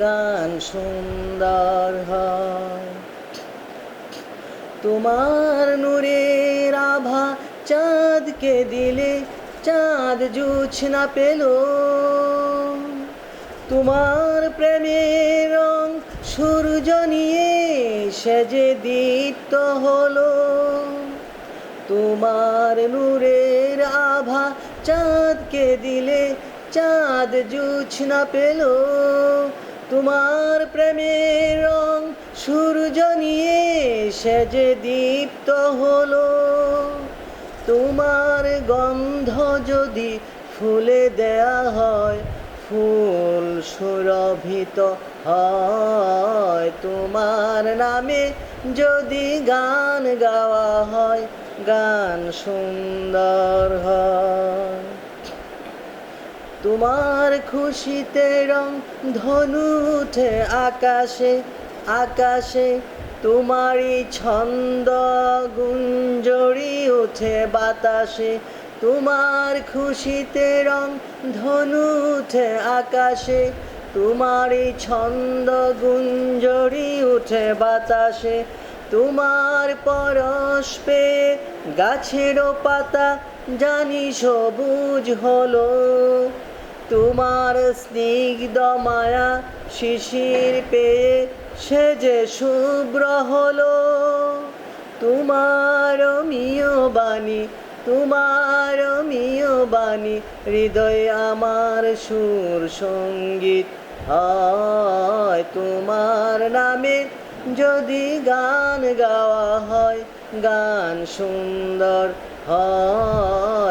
গান সুন্দর হয়। তোমার নূরের আভা চাঁদকে দিলে, চাঁদ জুছ না পেল। তোমার প্রেমের রং সূর্য নিয়ে সেজে দীপ্ত হলো। তোমার নূরের আভা চাঁদকে দিলে, চাঁদ জুছ না পেল। তোমার প্রেমের রং সূর্য নিয়ে সেজে দীপ্ত হলো। তোমার গন্ধ যদি ফুলে দেয়া হয়, ফুল সুরভিত হয়। তোমার নামে যদি গান গাওয়া হয়, গান সুন্দর হয়। তোমার খুশিতে রং ধনু উঠে আকাশে আকাশে তোমারই ছন্দ গুঞ্জরি ওঠে বাতাসে। তোমার খুশিতে রং ধনু উঠে আকাশে, তোমারই ছন্দ গুঞ্জরি উঠে বাতাসে। তোমার পরশ পেয়ে গাছেরও পাতা জানি সবুজ হলো। তোমার স্নিগ্ধ মায়া শিশির পেয়ে সে যে শুভ্র হলো। তোমার মিয় বাণী, তোমার মিয় বাণী, হৃদয়ে আমার সুর সংগীত হয়। তোমার নামে যদি গান গাওয়া হয়, গান সুন্দর